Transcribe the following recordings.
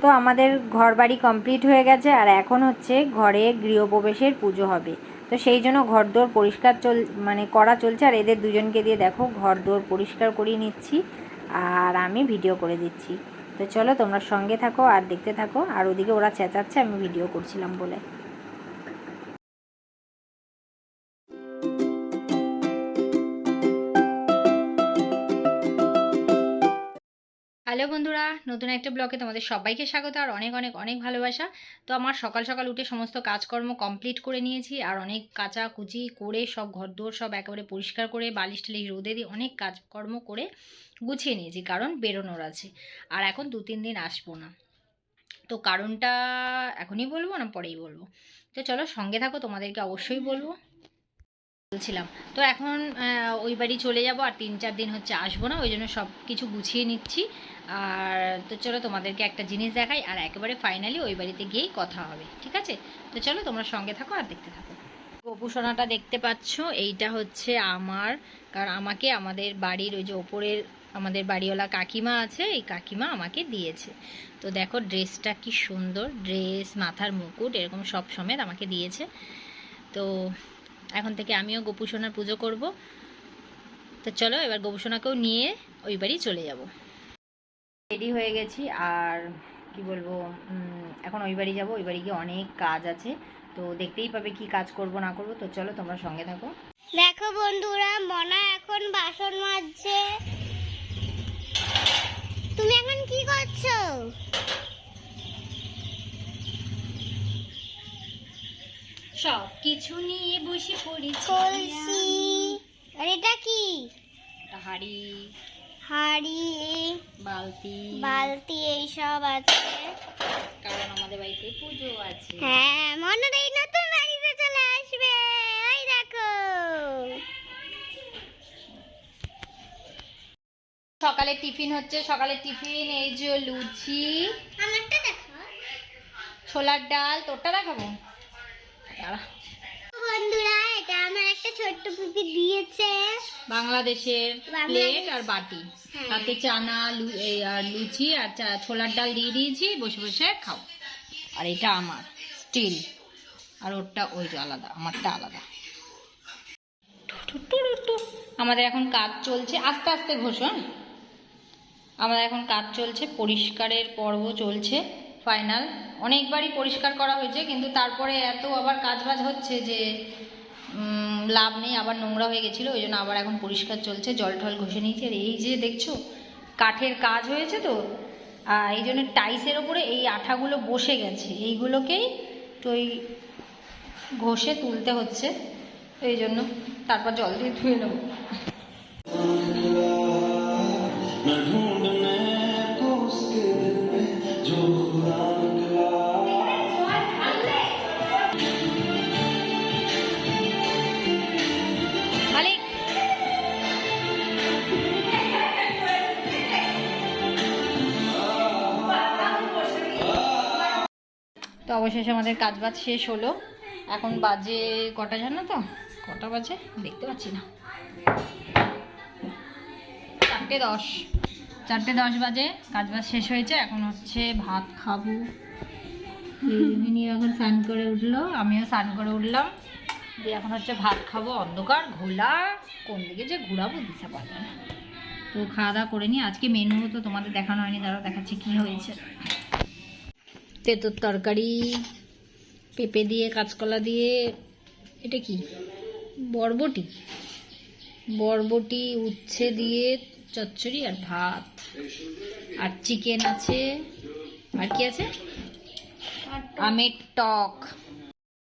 তো আমাদের ঘর বাড়ি কমপ্লিট হয়ে গেছে আর এখন হচ্ছে ঘরে গৃহপ্রবেশের পুজো হবে। তো সেই জন্য ঘর দোর পরিষ্কার চল মানে করা চলছে আর এদের দুজনকে দিয়ে দেখো ঘর দোর পরিষ্কার করিয়ে নিচ্ছি আর আমি ভিডিও করে দিচ্ছি। তো চলো তোমরা সঙ্গে থাকো আর দেখতে থাকো আর ওদিকে ওরা চেঁচাচ্ছে, আমি ভিডিও করছিলাম বলে। হ্যালো বন্ধুরা, নতুন একটা ব্লগে তোমাদের সবাইকে স্বাগত, আর অনেক অনেক অনেক ভালোবাসা। তো আমার সকাল সকাল উঠে সমস্ত কাজকর্ম কমপ্লিট করে নিয়েছি, আর অনেক কাচা কুচি করে সব ঘরদোর সব একেবারে পরিষ্কার করে, বালিশ টালিশ রোদে দিয়ে অনেক কাজকর্ম করে গুছিয়ে নিয়েছি, কারণ বেরোনোর আছে। আর এখন দু তিন দিন আসব না। তো কারণটা এখনই বলব না পরেই বলব? তো চলো সঙ্গে থাকো, তোমাদেরকে অবশ্যই বলব। বলছিলাম। তো এখন ওই বাড়ি চলে যাব আর তিন চার দিন হচ্ছে আসব না, ওই জন্য সব কিছু গুছিয়ে নিচ্ছি। আর তো চলো তোমাদেরকে একটা জিনিস দেখাই, আর একেবারে ফাইনালি ওই বাড়িতে গিয়েই কথা হবে, ঠিক আছে? তো চলো তোমরা সঙ্গে থাকো আর দেখতে থাকো। গোপুসোনাটা দেখতে পাচ্ছ, এইটা হচ্ছে আমার, কারণ আমাকে আমাদের বাড়ির ওই যে ওপরের আমাদের বাড়িওয়ালা কাকিমা আছে, এই কাকিমা আমাকে দিয়েছে। তো দেখো ড্রেসটা কি সুন্দর, ড্রেস, মাথার মুকুট, এরকম সব সমেত আমাকে দিয়েছে। তো এখন থেকে আমিও গোপুসোনার পুজো করব। তো চলো এবার গোপুসোনাকেও নিয়ে ওই বাড়ি চলে যাব। রেডি হয়ে গেছি আর কি বলব এখন ওই বাড়ি যাব। ওই বাড়ি গিয়ে অনেক কাজ আছে তো দেখতেই পাবে কি কাজ করব না করব। তো চলো তোমরা সঙ্গে থাকো। দেখো বন্ধুরা মনা এখন বাসন মাজছে। তুমি এখন কি করছ? সব কিছু নিয়ে বসে পড়েছি আর এটা কি? হাড়ি। হাড়ি বালতি। বালতি এইসব আছে। কারণ আমাদের বাড়িতে পুজো আছে। হ্যাঁ মনে এই নতুন বাড়িতে চলে আসবে। ওই দেখো। সকালে টিফিন হচ্ছে সকালে টিফিন এই যে লুচি। আমারটা দেখো ছোলার ডাল তোরটা দেখাবো? দাঁড়া। বন্ধুরা এটা আমার একটা ছোট্ট পুপি দিয়েছে। বাংলাদেশের প্লেট আর বাটি। হ্যাঁ। তাতে চানা লুচি আর ছোলার ডাল দিয়ে দিয়েছি বসে বসে খাও। আর এটা আমার স্টিল আর ওরটা ওইটা আলাদা আমারটা আলাদা। আমাদের এখন কাজ চলছে আস্তে আস্তে ঘোষণ। আমাদের এখন কাজ চলছে পরিষ্কারের পর্ব চলছে। ফাইনাল অনেকবারই পরিষ্কার করা হয়েছে, কিন্তু তারপরে এত আবার কাজবাজ হচ্ছে যে লাভ নেই, আবার নোংরা হয়ে গেছিল, ওই জন্য আবার এখন পরিষ্কার চলছে, জল টল ঘষে নিয়েছে। আর এই যে দেখছ, কাঠের কাজ হয়েছে তো, আর এই জন্য টাইসের ওপরে এই আঠাগুলো বসে গেছে। এইগুলোকেই তো ওই ঘষে তুলতে হচ্ছে, এই জন্য তারপর জল দিয়ে ধুয়ে নেব। তো অবশেষে আমাদের কাজ বাজ শেষ হলো। এখন বাজে কটা জানো তো? কটা বাজে? দেখতে পাচ্ছি না। চারটে দশ। চারটে দশ বাজে, কাজ বাজ শেষ হয়েছে। এখন হচ্ছে ভাত খাব। এখন স্নান করে উঠল, আমিও স্নান করে উঠলাম। দিয়ে এখন হচ্ছে ভাত খাব, অন্ধকার, ঘোলা। কোন দিকে যে ঘোরাবো দিশা পাবে না। তো খাওয়া দাওয়া করে নিই। আজকে মেনু তো তোমাদের দেখানো হয়নি, দাঁড়াও দেখাচ্ছে কি হয়েছে। তেঁতুর তরকারি, পেঁপে দিয়ে, কাঁচকলা দিয়ে, এটা কি? বরবটি? বরবটি, উচ্ছে দিয়ে, চচ্চড়ি আর ভাত। আর চিকেন আছে। আর কি আছে? আমের টক।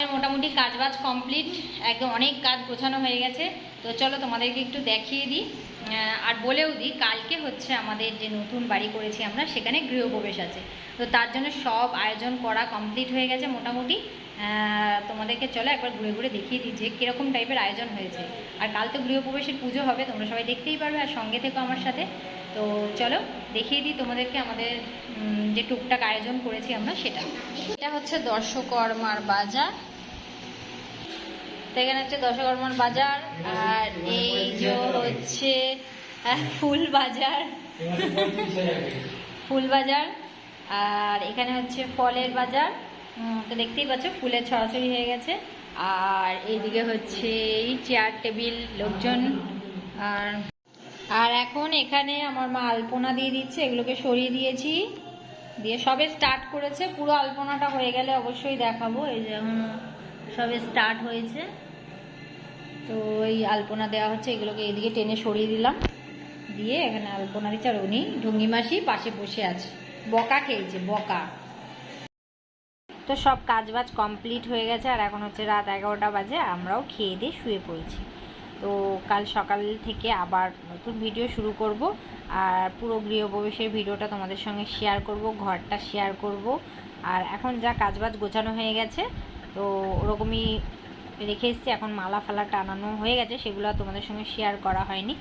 মোটামুটি কাজ বাজ কমপ্লিট। একদম অনেক কাজ গোছানো হয়ে গেছে। তো চলো তোমাদেরকে একটু দেখিয়ে দিই আর বলেও দিই, কালকে হচ্ছে আমাদের যে নতুন বাড়ি করেছি আমরা, সেখানে গৃহপ্রবেশ আছে। তো তার জন্য সব আয়োজন করা কমপ্লিট হয়ে গেছে মোটামুটি। তোমাদেরকে চলো একবার ঘুরে ঘুরে দেখিয়ে দিই যে কীরকম টাইপের আয়োজন হয়েছে। আর কাল তো গৃহপ্রবেশের পুজো হবে, তোমরা সবাই দেখতেই পারবে, আর সঙ্গে থেকো আমার সাথে। তো চলো দেখিয়ে দিই তোমাদেরকে আমাদের যে টুকটাক আয়োজন করেছি আমরা, সেটা। এটা হচ্ছে দর্শকর্মার বাজার। তো এখানে হচ্ছে দশকর্মার বাজার, আর এই যে হচ্ছে ফুল বাজার। ফুল বাজার, আর এখানে হচ্ছে ফলের বাজার। তো দেখতেই পাচ্ছ, ফুলের ছড়াছড়ি হয়ে গেছে। আর এইদিকে হচ্ছে এই চেয়ার টেবিল লোকজন। আর আর এখন এখানে আমার মা আলপনা দিয়ে দিচ্ছে, এগুলোকে সরিয়ে দিয়েছি। দিয়ে সবে স্টার্ট করেছে, পুরো আলপনাটা হয়ে গেলে অবশ্যই দেখাবো। এই যে সবে স্টার্ট হয়েছে। তো এই আলপনা দেওয়া হচ্ছে, এগুলোকে এদিকে টেনে সরিয়ে দিলাম। দিয়ে এখানে আলপনা দিচ্ছে, আর উনি ঢুঙ্গি মাসি পাশে বসে আছে। বকা খেয়েছে, বকা। তো সব কাজবাজ কমপ্লিট হয়ে গেছে, আর এখন হচ্ছে রাত এগারোটা বাজে, আমরাও খেয়ে দিয়ে শুয়ে পড়েছি। তো কাল সকাল থেকে আবার নতুন ভিডিও শুরু করব, আর পুরো গৃহপ্রবেশের ভিডিওটা তোমাদের সঙ্গে শেয়ার করব, ঘরটা শেয়ার করব। আর এখন যা কাজবাজ গোছানো হয়ে গেছে তো ওরকমই রেখে এসছি। এখন মালা ফালা টানানো হয়ে গেছে সেগুলো তোমাদের সঙ্গে শেয়ার করা হয়নি।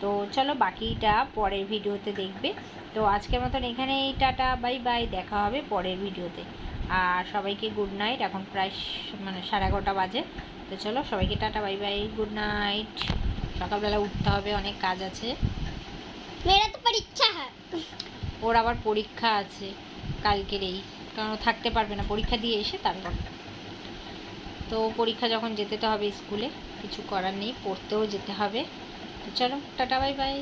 তো চলো বাকিটা পরের ভিডিওতে দেখবে। তো আজকের মতন এখানেই টাটা বাই বাই দেখা হবে পরের ভিডিওতে। আর সবাইকে গুড নাইট এখন প্রায় মানে সাড়ে এগারোটা বাজে। তো চলো সবাইকে tata bye bye good night সকালবেলা উঠতে হবে অনেক কাজ আছে। তো পরীক্ষা ওর আবার পরীক্ষা আছে কালকের এই। কারণ থাকতে পারবে না। পরীক্ষা দিয়ে এসে তারপর তো পরীক্ষা যখন যেতে তো হবে স্কুলে, কিছু করার নেই, পড়তেও যেতে হবে। তো চলো, টাটা, বাই বাই।